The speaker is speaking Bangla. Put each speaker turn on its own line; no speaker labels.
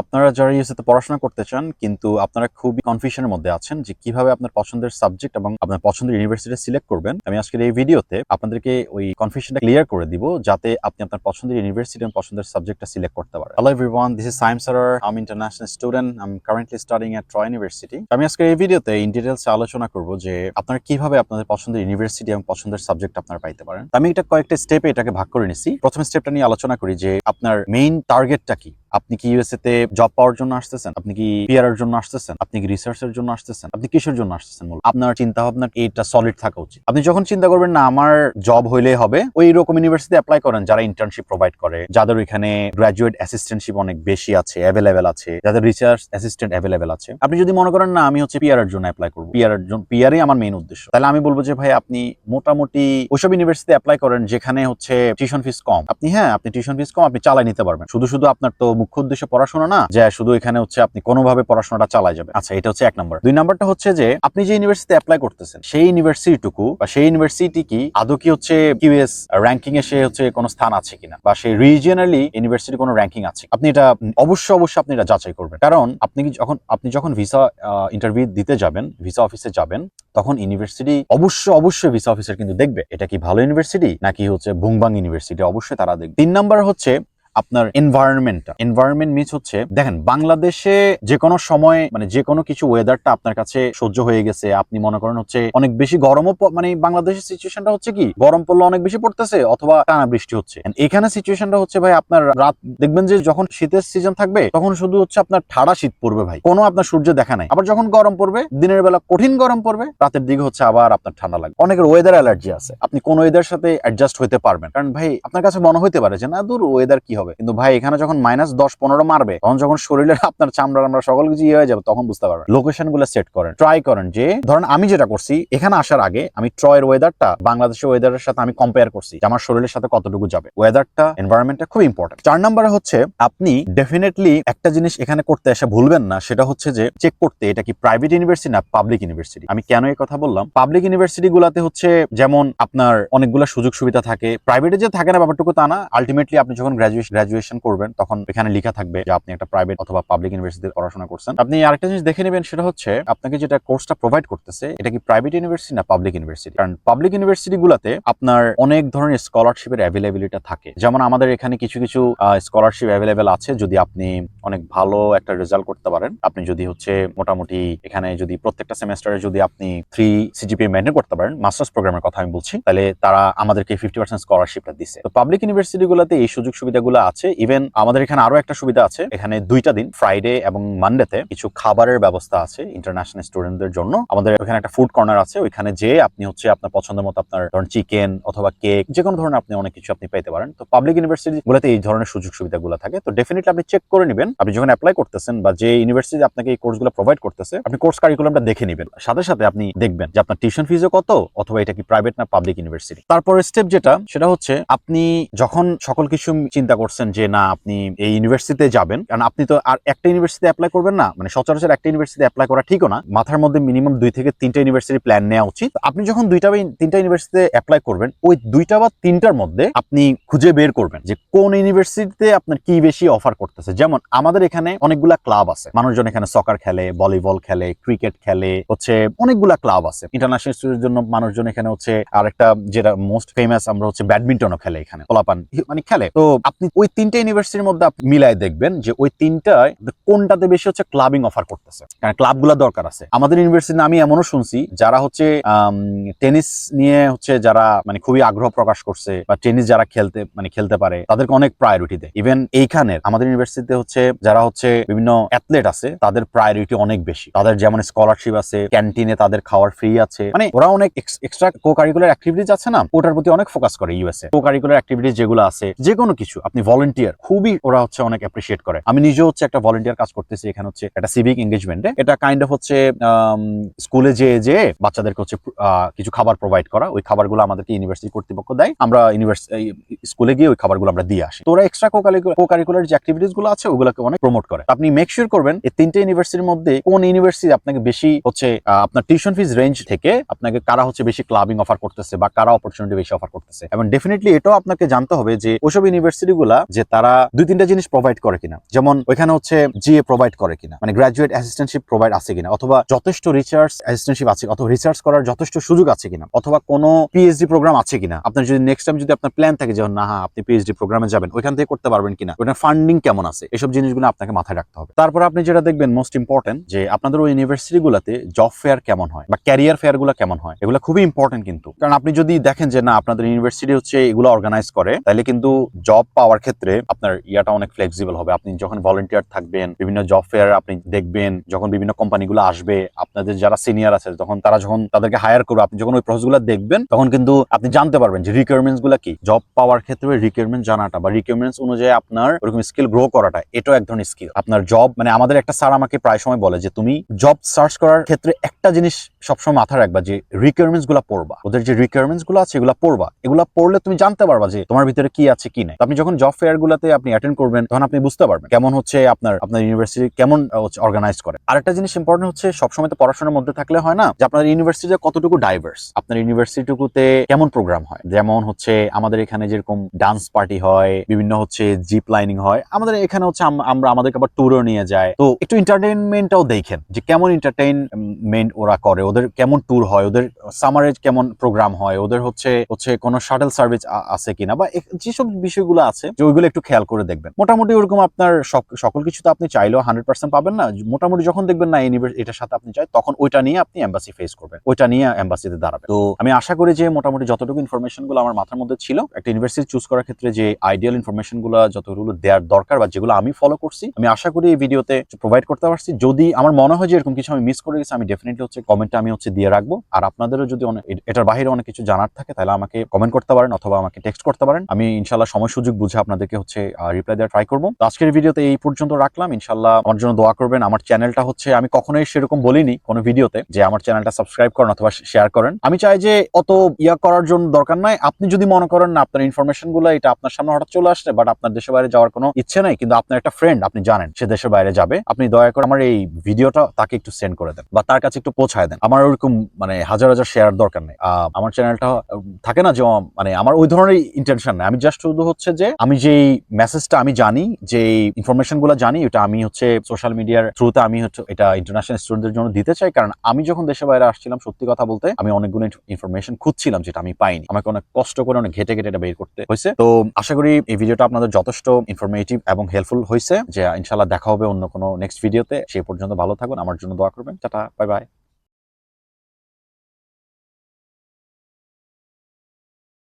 আপনারা যারা ইউএসএতে পড়াশোনা করতে চান, কিন্তু আপনারা খুবই কনফিউশনের মধ্যে আছেন যে কীভাবে আপনার পছন্দের সাবজেক্ট এবং আপনার পছন্দের ইউনিভার্সিটি সিলেক্ট করবেন, আমি আজকের এই ভিডিওতে আপনাদেরকে ওই কনফিউশনটা ক্লিয়ার করে দিব যাতে আপনি আপনার পছন্দের ইউনিভার্সিটি এবং পছন্দের সাবজেক্টটা সিলেক্ট করতে পারেন। Hello everyone this is Saim sir um international student I am currently studying at Troy University আমি আজকে এই ভিডিওতে ইন ডিটেলস আলোচনা করব যে আপনারা কীভাবে আপনাদের পছন্দের ইউনিভার্সিটি এবং পছন্দের সাবজেক্ট আপনারা পাইতে পারেন। আমি এটা কয়েকটা স্টেপে এটাকে ভাগ করে নিছি। প্রথম স্টেপটা নিয়ে আলোচনা করি যে আপনার মেইন টার্গেটটা কি। আপনি কি ইউএসএ তে জব পাওয়ার জন্য আসতেছেন? আপনি কি পিআর এর জন্য আসতেছেন? আপনি কি রিসার্চের জন্য আসতেছেন? আপনি কিসের জন্য আসতেছেন মূলত আপনার চিন্তা ভাবনা এইটা সলিড থাকা উচিত। আপনি যখন চিন্তা করবেন, না, আমার জব হইলেই হবে, ওই রকম ইউনিভার্সিটি অ্যাপ্লাই করেন যারা ইন্টার্নশিপ প্রোভাইড করে, যাদের এখানে গ্রাজুয়েট অ্যাসিস্ট্যান্টশিপ অনেক বেশি আছে অ্যাভেলেবেল আছে, যাদের রিসার্চ অ্যাসিস্ট্যান্ট অ্যাভেলেবেল আছে। আপনি যদি মনে করেন, না, আমি হচ্ছে পিআর এর জন্য অ্যাপ্লাই করব। পিআর এর জন্য পিআরই আমার মেইন উদ্দেশ্য। তাহলে আমি বলব যে, ভাই, আপনি মোটামুটি ওইসব ইউনিভার্সিটি অ্যাপ্লাই করেন যেখানে হচ্ছে টিউশন ফিস কম। আপনি হ্যাঁ আপনি টিউশন ফিস কম, আপনি চালাই নিতে পারবেন। শুধু শুধু আপনার তো মুখ্য উদ্দেশ্য পড়াশোনা না, যে শুধু এখানে হচ্ছে আপনি কোনোভাবে পড়াশোনাটা চালাই যাবে আচ্ছা এটা হচ্ছে এক নম্বর। দুই নম্বরটা হচ্ছে যে, আপনি যে ইউনিভার্সিটি অ্যাপ্লাই করতেছেন, সেই ইউনিভার্সিটিটুকু বা সেই ইউনিভার্সিটি কি আদৌ কি হচ্ছে কিউএস র্যাঙ্কিং এ সে হচ্ছে কোনো স্থান আছে কিনা? বা সেই রিজিয়নালি ইউনিভার্সিটি কোনো র্যাঙ্কিং আছে আপনি এটা অবশ্যই অবশ্যই আপনি এটা যাচাই করবেন। কারণ আপনি যখন আপনি যখন ভিসা ইন্টারভিউ দিতে যাবেন ভিসা অফিসে যাবেন, তখন ইউনিভার্সিটি অবশ্যই অবশ্যই ভিসা অফিসার কিন্তু দেখবে, এটা কি ভালো ইউনিভার্সিটি নাকি হচ্ছে বুংবাং ইউনিভার্সিটি অবশ্যই তারা দেখবে। তিন নাম্বার হচ্ছে আপনার এনভায়রনমেন্টটা এনভায়রনমেন্ট মিস হচ্ছে, দেখেন, বাংলাদেশে যে কোনো সময় মানে যে কোনো কিছু ওয়েদারটা আপনার কাছে সহ্য হয়ে গেছে, আপনি মনে করেন হচ্ছে অনেক বেশি গরমও মানে বাংলাদেশের সিচুয়েশনটা হচ্ছে কি, গরম পড়লে অনেক বেশি পড়তেছে অথবা টানা বৃষ্টি হচ্ছে। এখানে সিচুয়েশনটা হচ্ছে ভাই আপনার রাত, দেখবেন যে যখন শীতের সিজন থাকবে, তখন শুধু হচ্ছে আপনার ঠাড়া শীত পড়বে ভাই। কোনো আপনার সূর্য দেখা নাই। আবার যখন গরম পড়বে, দিনের বেলা কঠিন গরম পড়বে, রাতের দিকে হচ্ছে আবার আপনার ঠান্ডা লাগবে। অনেকের ওয়েদার অ্যালার্জি আছে। আপনি কোন ওয়েদার সাথে অ্যাডজাস্ট হতে পারবেন। কারণ ভাই, আপনার কাছে মনে হতে পারে যে, না দূর ওয়েদার কি হবে। কিন্তু ভাই, এখানে যখন মাইনাস দশ পনেরো মারবে, তখন যখন শরীরের আপনার চামড়া আমরা সকল কিছু ইয়ে হয়ে যাবে, তখন বুঝতে পারবেন। লোকেশনগুলো সেট করেন। ট্রাই করেন যে, ধরেন আমি যেটা করছি, এখানে আসার আগে আমি ট্রয়ের ওয়েদারটা বাংলাদেশের ওয়েদারের সাথে আমি কম্পেয়ার করছি যে, আমার শরীরের সাথে কতটুকু যাবে। ওয়েদারটা এনভায়রনমেন্টটা খুব ইম্পর্টেন্ট চার নাম্বার হচ্ছে, আপনি ডেফিনেটলি একটা জিনিস এখানে করতে এসে ভুলবেন না, সেটা হচ্ছে যে চেক করতে, এটা কি প্রাইভেট ইউনিভার্সিটি না পাবলিক ইউনিভার্সিটি আমি কেন এই কথা বললাম? পাবলিক ইউনিভার্সিটি গুলাতে হচ্ছে যেমন আপনার অনেকগুলো সুযোগ সুবিধা থাকে প্রাইভেটে যে থাকে না ব্যাপারটুকু তা না আলটিমেটলি আপনি যখন গ্রাজুয়েশন গ্রাজুয়েশন করবেন, তখন এখানে লেখা থাকবে যে আপনি একটা প্রাইভেট অথবা পাবলিক ইউনিভার্সিটিতে পড়াশোনা করছেন। আপনি আরেকটা জিনিস দেখে নেবেন, সেটা হচ্ছে আপনাকে যেটা কোর্সটা প্রোভাইড করতেছে, এটা কি প্রাইভেট ইউনিভার্সিটি না পাবলিক ইউনিভার্সিটি কারণ পাবলিক ইউনিভার্সিটি গুলাতে আপনার অনেক ধরনের স্কলারশিপের অ্যাভেলেবিলিটি থাকে। যেমন আমাদের এখানে কিছু কিছু স্কলারশিপ অ্যাভেলেবেল আছে, যদি আপনি অনেক ভালো একটা রেজাল্ট করতে পারেন। আপনি যদি হচ্ছে মোটামুটি এখানে যদি প্রত্যেকটা সেমেস্টারে যদি আপনি থ্রি সিজিপি মেনটেন করতে পারেন মাস্টার্স প্রোগ্রামের কথা আমি বলছি, তাহলে তারা আমাদেরকে ফিফটি পার্সেন্ট স্কলারশিপটা দিচ্ছে তো পাবলিক ইউনিভার্সিটি গুলোতে এই সুযোগ সুবিধাগুলো আছে। ইভেন আমাদের এখানে আরও একটা সুবিধা আছে। এখানে দুইটা দিন ফ্রাইডে এবং মানডেতে কিছু খাবারের ব্যবস্থা আছে ইন্টারন্যাশনাল স্টুডেন্টদের জন্য। আমাদের ওখানে একটা ফুড কর্নার আছে। ওইখানে যে আপনি হচ্ছে আপনার পছন্দের মতো আপনার ধরুন চিকেন অথবা কেক যে কোনো ধরনের আপনি অনেক কিছু আপনি পেতে পারেন। তো পাবলিক ইউনিভার্সিটি এই ধরনের সুযোগ সুবিধাগুলো থাকে। তো ডেফিনেটলি আপনি চেক করে নেবেন। আপনি যখন অ্যাপ্লাই করতেছেন বা যে ইউনিভার্সিটি আপনাকে এই কোর্সগুলো প্রোভাইড করতেছে, আপনি কোর্স কারিকুলামটা দেখে নেবেন। সাথে সাথে আপনি দেখবেন যে আপনার টিউশন ফিজও কত অথবা এটা কি প্রাইভেট না পাবলিক ইউনিভার্সিটি তারপর স্টেপ যেটা, সেটা হচ্ছে আপনি যখন সকল কিছু চিন্তা করছেন যে, না, আপনি এই ইউনিভার্সিটিতে যাবেন। কারণ আপনি তো আর একটা ইউনিভার্সিটি অ্যাপ্লাই করবেন না। মানে সচরাচর একটা ইউনিভার্সিটি অ্যাপ্লাই করা ঠিকও না। মাথার মধ্যে মিনিমাম দুই থেকে তিনটা ইউনিভার্সিটি প্ল্যান নেওয়া উচিত। আপনি যখন দুইটা তিনটা ইউনিভার্সিটিতে অ্যাপ্লাই করবেন, ওই দুইটা বা তিনটার মধ্যে আপনি খুঁজে বের করবেন যে, কোন ইউনিভার্সিটিতে আপনার কি বেশি অফার করতেছে। যেমন আমাদের এখানে অনেকগুলা ক্লাব আছে। মানুষজন এখানে সকার খেলে ভলিবল খেলে ক্রিকেট খেলে, হচ্ছে অনেকগুলা ক্লাব আছে। ইন্টারন্যাশনাল স্টুডেন্টের জন্য মানুষজন এখানে হচ্ছে আর একটা যেটা মোস্ট ফেমাস আমরা হচ্ছে ব্যাডমিন্টনও খেলে এখানে। পোলাপান মানে খেলে। তো আপনি ওই তিনটা ইউনিভার্সিটির মধ্যে আপনি মিলাই দেখবেন যে ওই তিনটায় কোনটাতে বেশি হচ্ছে ক্লাবিং অফার করতেছে। কারণ ক্লাবগুলো দরকার আছে। আমাদের ইউনিভার্সিটি আমি এমনও শুনছি, যারা হচ্ছে টেনিস নিয়ে হচ্ছে যারা মানে খুবই আগ্রহ প্রকাশ করছে বা টেনিস যারা খেলতে মানে খেলতে পারে, তাদেরকে অনেক প্রায়োরিটি দেয়। ইভেন এইখানের আমাদের ইউনিভার্সিটিতে হচ্ছে যারা হচ্ছে বিভিন্ন অ্যাথলেট আছে, তাদের প্রায়োরিটি অনেক বেশি। তাদের যেমন স্কলারশিপ আছে ক্যান্টিনে তাদের খাওয়ার ফ্রি আছে। মানে ওরা অনেক এক্সট্রা কো কারিকুলার অ্যাক্টিভিটিস আছে না, ওটার প্রতি অনেক ফোকাস করে ইউএসএ কো কারিকুলার অ্যাক্টিভিটিস যেগুলো আছে যে কোনো কিছু, আপনি ভলেন্টিয়ার খুবই ওরা হচ্ছে অনেক অ্যাপ্রিসিয়েট করে। আমি নিজেও হচ্ছে একটা ভলেন্টিয়ার কাজ করতেছি, এখানে হচ্ছে একটা সিভিক এঙ্গেজমেন্টে এটা কাইন্ড অফ হচ্ছে স্কুলে যে যে বাচ্চাদেরকে হচ্ছে কিছু খাবার প্রোভাইড করা। ওই খাবারগুলো আমাদেরকে ইউনিভার্সিটি কর্তৃপক্ষ দেয়। আমরা ইউনিভার্সিটি স্কুলে গিয়ে ওই খাবারগুলো আমরা দিয়ে আসি। তো ওরা এক্সট্রা কো কারিকুলার যে অ্যাক্টিভিটিসগুলো আছে, ওগুলোকে অনেক প্রমোট করে। আপনি মেক শিওর করবেন, এই তিনটে ইউনিভার্সিটির মধ্যে কোন ইউনিভার্সিটি আপনাকে বেশি হচ্ছে আপনার টিউশন ফিজ রেঞ্জ থেকে আপনাকে কারা হচ্ছে বেশি ক্লাবিং অফার করতেছে বা কারা অপরচুনিটি বেশি অফার করতেছে। এবং ডেফিনেটলি এটাও আপনাকে জানতে হবে যে ওইসব ইউনিভার্সিটি গুলা যে তারা দুই তিনটা জিনিস প্রোভাইড করে কিনা। যেমন ওইখানে হচ্ছে জিএ প্রোভাইড করে কিনা। মানে গ্রাজুয়েট অ্যাসিস্ট্যান্টশিপ প্রোভাইড আছে কিনা। অথবা যথেষ্ট রিসার্চ অ্যাসিস্ট্যান্টশিপ আছে অথবা রিসার্চ করার যথেষ্ট সুযোগ আছে কিনা। অথবা কোনো পিএইচডি প্রোগ্রাম আছে কিনা। আপনার যদি নেক্সট টাইম যদি আপনার প্ল্যান থাকে যে, না হ্যাঁ আপনি পিএইচডি প্রোগ্রামে যাবেন, ওইখান থেকে করতে পারবেন কিনা? ওইখানে ফান্ডিং কেমন আছে? এসব জিনিসগুলো আপনাকে মাথায় রাখতে হবে। তারপর আপনি যেটা দেখবেন মোস্ট ইম্পর্টেন্ট যে আপনাদের ওই ইউনিভার্সিটি গুলাতে জব ফেয়ার কেমন হয়? বা ক্যারিয়ার ফেয়ারগুলো কেমন হয়? এগুলো খুবই ইম্পর্টেন্ট কিন্তু। কারণ আপনি যদি দেখেন যে, না, আপনাদের ইউনিভার্সিটি হচ্ছে এগুলো অর্গানাইজ করে, তাহলে কিন্তু জব পাওয়ার ক্ষেত্রে আপনার ইয়াটা অনেক ফ্লেক্সিবল হবে। আপনি যখন ভলেন্টিয়ার থাকবেন, বিভিন্ন জব ফেয়ার আপনি দেখবেন, যখন বিভিন্ন কোম্পানিগুলো আসবে, আপনাদের যারা সিনিয়র আছে, তখন তারা যখন তাদেরকে হায়ার করবে, আপনি যখন ওই প্রসেসগুলো দেখবেন, তখন কিন্তু আপনি জানতে পারবেন যে রিকোয়ারমেন্টসগুলো কি। জব পাওয়ার ক্ষেত্রে রিকোয়ারমেন্ট জানাটা বা রিকোয়ারমেন্টস অনুযায়ী আপনার ওরকম স্কিল গ্রো করাটা, এটাও এক ধরনের স্কিল আপনার জব মানে আমাদের একটা স্যার আমাকে প্রায় সময় বলে যে, তুমি জব সার্চ করার ক্ষেত্রে একটা জিনিস সবসময় মাথায় রাখবা যে রিকোয়ারমেন্টসগুলো পড়বা। ওদের যে রিকোয়ারমেন্টসগুলো আছে, এগুলো পড়বা। এগুলো পড়লে তুমি জানতে পারবা যে, তোমার ভিতরে কি আছে, কি নাই। আপনি যখন জব ফেয়ার গুলাতে আপনি অ্যাটেন্ড করবেন, তখন আপনি বুঝতে পারবেন কেমন হচ্ছে আপনার আপনার ইউনিভার্সিটি কেমন অর্গানাইজ করে। আরেকটা জিনিস ইম্পর্টেন্ট হচ্ছে, সবসময় তো পড়াশোনার মধ্যে থাকলে হয় না, যে আপনার ইউনিভার্সিটিতে কতটুকু ডাইভার্স আপনার ইউনিভার্সিটিটুকুতে কেমন প্রোগ্রাম হয়? যেমন হচ্ছে আমাদের এখানে যেরকম ডান্স পার্টি হয়, বিভিন্ন হচ্ছে জিপ লাইনিং হয়, আমাদের এখানে হচ্ছে আম- আমরা, আমাদেরকে আবার ট্যুরও নিয়ে যায়। তো একটু এন্টারটেইনমেন্টটাও দেখেন, যে কেমন এন্টারটেইনমেন্ট ওরা করে, ওদের কেমন ট্যুর হয়, ওদের সামারে কেমন প্রোগ্রাম হয়, ওদের হচ্ছে হচ্ছে কোনো শাটল সার্ভিস আছে কিনা, বা যেসব বিষয়গুলো আছে যে ওইগুলো একটু খেয়াল করে দেখবেন। মোটামুটি ওরকম আপনার সকল কিছু তো আপনি চাইলেও হান্ড্রেড পার্সেন্ট পাবেন না। মোটামুটি যখন দেখবেন না এটার সাথে আপনি চাই তখন ওইটা নিয়ে আপনি এম্বাসি ফেস করবেন। ওইটা নিয়ে এম্বাসিতে দাঁড়াবেন। তো আমি আশা করি যে মোটামুটি যতটুকু ইনফরমেশনগুলো আমার মাথার মধ্যে ছিল, একটা ইউনিভার্সিটি চুজ করার ক্ষেত্রে যে আইডিয়াল ইনফরমেশনগুলো, যতগুলো দেওয়ার দরকার বা যেগুলো আমি ফলো করছি, আমি আশা করি এই ভিডিওতে প্রোভাইড করতে পারছি। যদি আমার মনে হয় যে এরকম কিছু আমি মিস করে গেছি, আমি ডেফিনেটলি হচ্ছে কমেন্টে আমি হচ্ছে দিয়ে রাখব। আর আপনাদেরও যদি এটার বাইরে অনেক কিছু জানার থাকে, তাহলে আমাকে কমেন্ট করতে পারেন অথবা আমাকে টেক্সট করতে পারেন। আমি ইনশাল্লাহ সময় সুযোগ বুঝে আপনাদেরকে হচ্ছে রিপ্লাই দেওয়ার ট্রাই করব। আজকের ভিডিওতে এই পর্যন্ত রাখলাম। ইনশাল্লাহ আমার জন্য দোয়া করবেন। আমার চ্যানেলটা হচ্ছে, আমি কখনোই সেরকম বলিনি কোনো ভিডিওতে যে আমার চ্যানেলটা সাবস্ক্রাইব করেন অথবা শেয়ার করেন। আমি চাই যে অত ইয়া করার জন্য দরকার নাই। আপনি যদি মনে করেন, না, আপনার ইনফরমেশনগুলো এটা আপনার সামনে হঠাৎ চলে আসছে বাট আপনার দেশের বাইরে যাওয়ার কোনো ইচ্ছে নাই, কিন্তু আপনার একটা ফ্রেন্ড আপনি জানেন, সে দেশের বাইরে যাবে, আপনি দয়া করে আমার এই ভিডিওটা তাকে একটু সেন্ড করে দেন, বা তার কাছে একটু পৌঁছায় দেন। আমার ওরকম মানে হাজার হাজার শেয়ার দরকার নেই। আমার চ্যানেলটা থাকে না যে মানে আমার ওই ধরনের ইন্টেনশন নাই। আমি জাস্ট শুধু হচ্ছে যে, আমি যেই মেসেজটা আমি জানি যে ইনফরমেশনগুলো জানি ওটা আমি হচ্ছে সোশ্যাল মিডিয়ার থ্রুতে আমি হচ্ছে এটা ইন্টারন্যাশনাল স্টুডেন্টদের জন্য দিতে চাই। কারণ আমি যখন দেশের বাইরে আসছিলাম, সত্যি কথা বলতে, আমি অনেকগুলো ইনফরমেশন খুঁজছিলাম যেটা আমি পাইনি। আমাকে অনেক কষ্ট করে, অনেক ঘেটে ঘেটে এটা বের করতে হয়েছে। তো আশা করি এই ভিডিওটা আপনাদের যথেষ্ট ইনফরমেটিভ এবং হেল্পফুল হয়েছে। যে ইনশাল্লাহ দেখা হবে অন্য কোনো নেক্সট ভিডিওতে সেই পর্যন্ত ভালো থাকুন। আমার জন্য দোয়া করবেন। Tata bye bye